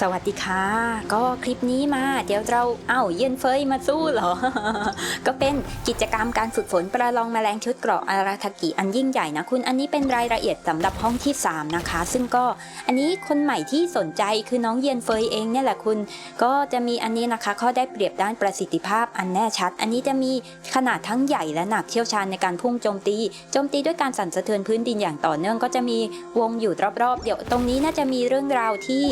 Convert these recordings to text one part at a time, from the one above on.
สวัสดีค่ะ ก็คลิปนี้มา เดี๋ยวเราเอ้าเย็นเฟยมาสู้เหรอ ก็เป็นกิจกรรมการฝึกฝนประลองแมลงชุดเกราะอาราทากิอันยิ่งใหญ่นะคุณอันนี้เป็นรายละเอียดสำหรับห้องที่ 3 นะคะ ซึ่งก็อันนี้คนใหม่ที่สนใจคือน้องเย็นเฟยเองเนี่ยแหละคุณ ก็จะมีอันนี้นะคะ ข้อได้เปรียบด้านประสิทธิภาพอันแน่ชัด อันนี้จะมีขนาดทั้งใหญ่และหนักเชี่ยวชาญในการพุ่งโจมตีโจมตีด้วยการสั่นสะเทือนพื้นดินอย่างต่อเนื่องก็จะมีวงอยู่รอบๆ เดี๋ยวตรงนี้น่าจะมีเรื่องราวที่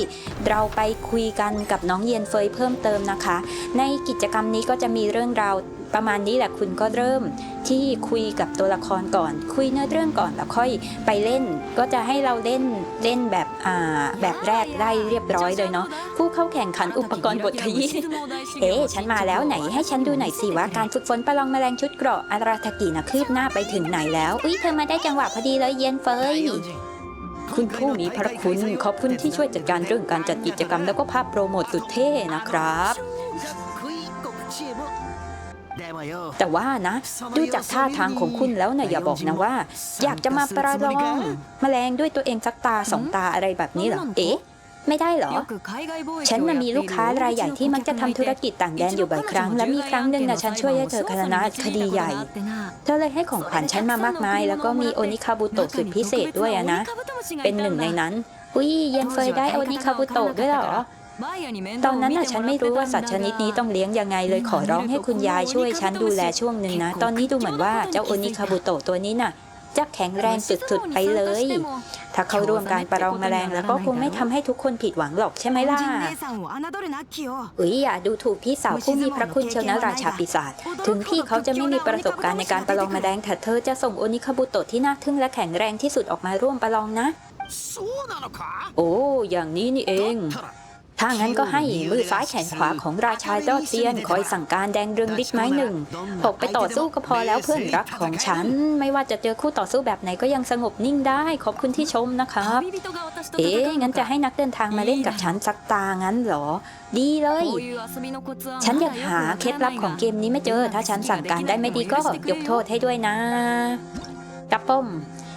เราไปคุยกันกับน้องเย็นเฟยเพิ่มเติมนะคะ ในกิจกรรมนี้ก็จะมีเรื่องราวประมาณนี้แหละคุณก็เริ่มที่คุยกับตัวละครก่อน คุยเนื้อเรื่องก่อนแล้วค่อยไปเล่น ก็จะให้เราเล่นเล่นแบบอ่าแบบแรกได้เรียบร้อยเลยเนาะผู้เข้าแข่งขันอุปกรณ์บทขยี้เอ๊ฉันมาแล้วไหนให้ฉันดูหน่อยสิว่าการฝึกฝนประลองแมลงชุดเกราะอาราทากินะคืบหน้าไปถึงไหนแล้วอุ้ยเธอมาได้จังหวะพอดีเลยเย็นเฟย คุณผู้มีพระคุณ ขอบคุณที่ช่วยจัดการเรื่องการจัดกิจกรรม แล้วก็ภาพโปรโมทสุดเท่นะครับ แต่ว่านะ ดูจากท่าทางของคุณแล้วนะอย่าบอกนะว่า อยากจะมาประลองแมลงด้วยตัวเองสักตาสองตาอะไรแบบนี้เหรอเอ๊ะ ไม่ได้เหรอ ฉันน่ะมีลูกค้ารายใหญ่ที่มักจะทำธุรกิจต่างแดนอยู่บ่อยครั้ง และมีครั้งหนึ่งนะฉันช่วยให้เธอคณะคดีใหญ่ เธอเลยให้ของขวัญฉันมามากมาย แล้วก็มีโอนิคาบุโตะสุดพิเศษด้วยอะนะ เป็นหนึ่งในนั้น อุ้ยเย็นเฟยได้โอนิคาบุโตะด้วยเหรอตอนนั้นน่ะฉันไม่รู้ว่าสัตว์ชนิดนี้ต้องเลี้ยงยังไงเลยขอร้องให้คุณยายช่วยฉันดูแลช่วงหนึ่งนะ ตอนนี้ดูเหมือนว่าเจ้าโอนิคาบุโตะตัวนี้น่ะ จะแข็งแรงสุดๆไปเลย ถ้าเข้าร่วมการประลองแมลงแล้วก็คงไม่ทำให้ทุกคนผิดหวังหรอกใช่ไหมล่ะอุ๊ยอย่าดูถูกพี่สาวผู้มีพระคุณเชียวนะราชาปีศาจถึงพี่เขาจะไม่มีประสบการณ์ในการประลองแมลงแต่เธอจะส่งโอนิคาบุโตะที่น่าทึ่งและแข็งแรงที่สุดออกมาร่วมประลองนะโอ้อย่างนี้นี่เอง ถ้างั้นก็ให้มือซ้ายแขนขวาของราชายอดเซียนคอยสั่งการแดงเรืองฤทธิ์ไม้หนึ่งออกไปต่อสู้ก็พอแล้วเพื่อนรักของฉัน ไม่ว่าจะเจอคู่ต่อสู้แบบไหนก็ยังสงบนิ่งได้ขอบคุณที่ชมนะครับ เอ๊ะงั้นจะให้นักเดินทางมาเล่นกับฉันสักตางั้นเหรอ ดีเลย ฉันยังหาเคล็ดลับของเกมนี้ไม่เจอ ถ้าฉันสั่งการได้ไม่ดีก็ยกโทษให้ด้วยนะกับป้ม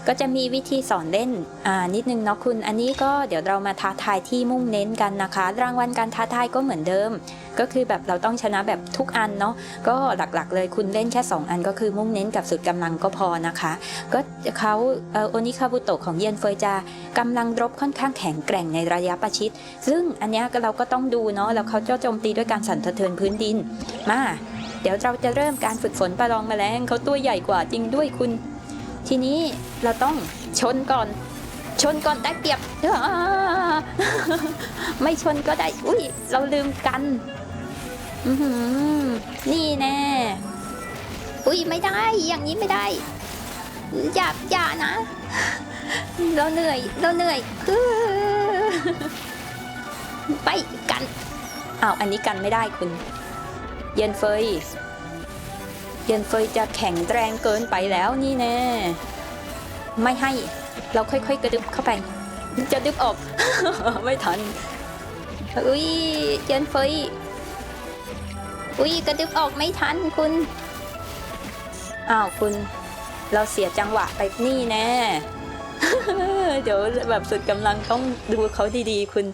ก็จะมีวิธีสอนเล่นอ่านิดนึงเนาะคุณ อันนี้ก็เดี๋ยวเรามาท้าทายที่มุ่งเน้นกันนะคะ รางวัลการท้าทายก็เหมือนเดิม ก็คือแบบเราต้องชนะแบบทุกอันเนาะก็หลักๆ เลยคุณเล่นแค่ 2 อันก็คือมุ่งเน้นกับสุดกำลังก็พอนะคะ ก็เขาโอนิคาบุโตะของเยนเฟยจะกำลังรบค่อนข้างแข็งแกร่งในระยะประชิด ซึ่งอันนี้เราก็ต้องดูเนาะแล้วเขาจะโจมตีด้วยการสั่นสะเทือนพื้นดินมาเดี๋ยวเราจะเริ่มการฝึกฝนประลองแมลงเขาตัวใหญ่กว่าจริงด้วยคุณ ทีนี้เราต้องชนก่อน ชนก่อนได้เปรียบไม่ชนก็ได้ อุ้ยเราลืมกันนี่แน่ อุ้ยไม่ได้ อย่างนี้ไม่ได้ อย่าอย่านะ เราเหนื่อย เราเหนื่อยอื้อไปกันอ้าวอันนี้กันไม่ได้คุณ เย็นเฟย เย็นเฟยจะแข็งแรงเกินไปแล้วนี่แน่ไม่ให้เราค่อยๆ กระดึบเข้าไปจะดึบออก ไม่ทันอุ้ยเย็นเฟยอุ้ยกระดึบออกไม่ทันคุณอ้าวคุณ เราเสียจังหวะไปนี่แน่เดี๋ยวแบบสุดกำลังต้องดูเขาดีๆ คุณ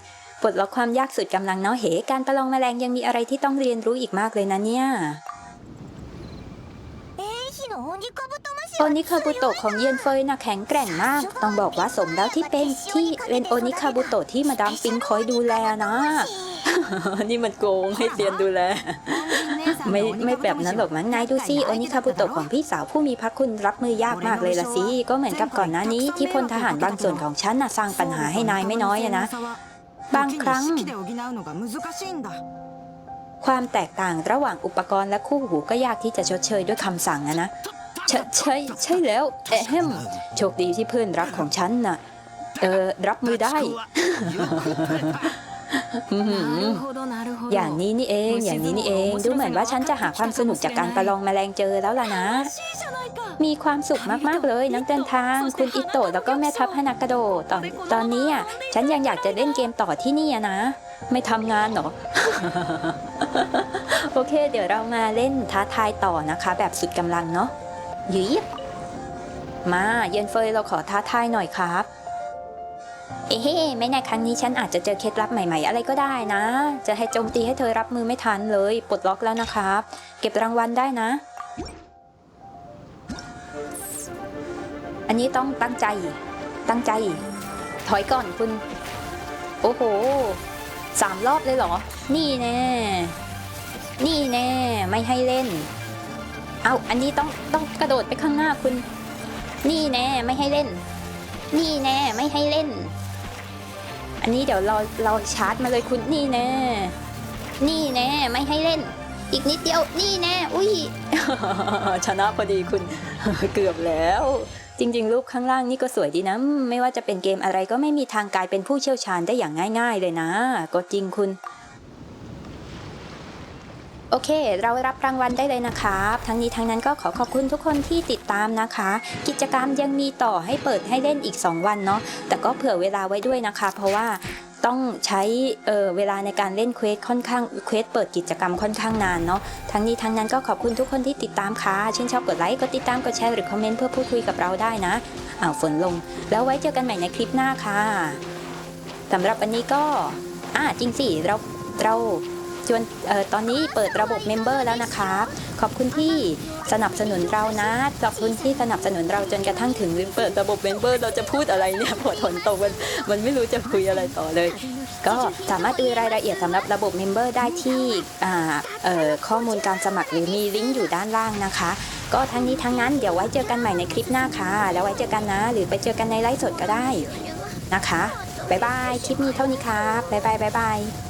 ปลดล็อกความยากสุดกำลังเนาะเหการประลองแมลงยังมีอะไรที่ต้องเรียนรู้อีกมากเลยนะเนี่ย โอนิคาบุโตะของเยนเฟยน่ะแข็งแกร่งมาก ต้องบอกว่าสมแล้วที่เป็นที่เป็นโอนิคาบุโตะที่มาดามปิงคอยดูแลนะ นี่มันโกงให้เซียนดูแล ไม่ไม่แบบนั้นหรอกมั้งนายดูสิโอนิคาบุโตะของพี่สาวผู้มีพระคุณรับมือยากมากเลยละสิ ก็เหมือนกับก่อนหน้านี้ที่พลทหารบางส่วนของฉันน่ะสร้างปัญหาให้นายไม่น้อยอะนะ บางครั้ง ความแตกต่างระหว่างอุปกรณ์และคู่หูก็ยากที่จะชดเชยด้วยคำสั่งอะนะใช่ใช่ใช่แล้วแอะแฮมโชคดีที่เพื่อนรักของฉันน่ะ เออรับมือได้อื้อหืออย่างนี้นี่เอง อย่างนี้นี่เอง ดูเหมือนว่าฉันจะหาความสนุกจากการประลองแมลงเจอแล้วล่ะนะ มีความสุขมากๆเลยนักเดินทาง คุณอิโตะแล้วก็แม่ทัพฮานากาโดตอนตอนนี้อะฉันยังอยากจะเล่นเกมต่อที่นี่นะ ไม่ทำงานหรอ โอเค เดี๋ยวเรามาเล่นท้าทายต่อนะคะ แบบสุดกำลังเนาะหยีบมาเย็นเฟยเราขอท้าทายหน่อยครับ เอ้เฮ้ไม่แน่ครั้งนี้ฉันอาจจะเจอเคล็ดลับใหม่ๆ อะไรก็ได้นะ จะให้โจมตีให้เธอรับมือไม่ทันเลย ปลดล็อกแล้วนะครับ เก็บรางวัลได้นะ อันนี้ต้องตั้งใจ ตั้งใจ ถอยก่อนคุณ โอ้โหสามรอบเลยเหรอ นี่แน่ นี่แน่ ไม่ให้เล่น เอาอันนี้ต้องต้องกระโดดไปข้างหน้าคุณ นี่แน่ ไม่ให้เล่น นี่แน่ ไม่ให้เล่น อันนี้เดี๋ยวเราเราชาร์จมาเลยคุณ นี่แน่ นี่แน่ ไม่ให้เล่น อีกนิดเดียวนี่แน่อุ้ยชนะพอดีคุณเกือบแล้ว จริงๆรูปข้างล่างนี่ก็สวยดีนะ ไม่ว่าจะเป็นเกมอะไรก็ไม่มีทางกลายเป็นผู้เชี่ยวชาญได้อย่างง่าย ๆ เลยนะ ก็จริงคุณ โอเค เรารับรางวัลได้เลยนะครับ ทั้งนี้ทั้งนั้นก็ขอขอบคุณทุกคนที่ติดตามนะคะ กิจกรรมยังมีต่อให้เปิดให้เล่นอีก 2 วันเนาะแต่ก็เผื่อเวลาไว้ด้วยนะคะ เพราะว่า ต้องใช้เเวลาในการเล่นเควสค่อนข้างเควสเปิดกิจกรรมค่อนข้างนานเนาะทั้งนี้ทั้งนั้นก็ขอบคุณทุกคนที่ติดตามค่ะชื่นชอบกดไลค์กดติดตามกดแชร์หรือคอมเมนต์เพื่อพูดคุยกับเราได้นะอ้าวฝนลง แล้วไว้เจอกันใหม่ในคลิปหน้าค่ะสำหรับวันนี้ก็อ่าจริงสิเราเรา จนออตอนนี้เปิดระบบเมมเบอร์แล้วนะคะ ขอบคุณที่สนับสนุนเรานะ ขอบคุณที่สนับสนุนเราจนกระทั่งถึงเปิดระบบเมมเบอร์ เราจะพูดอะไรเนี่ยพอถอนตกมันมันไม่รู้จะคุยอะไรต่อเลย ก็สามารถดูรายละเอียดสำหรับระบบเมมเบอร์ได้ที่ข้อมูลการสมัครหรือมีลิงก์อยู่ด้านล่างนะคะ ก็ทั้งนี้ทั้งนั้นเดี๋ยวไว้เจอกันใหม่ในคลิปหน้าค่ะ แล้วไว้เจอกันนะ หรือไปเจอกันในไลฟ์สดก็ได้นะคะบ๊ายบาย คลิปนี้เท่านี้ครับบ๊ายบายบ๊ายบาย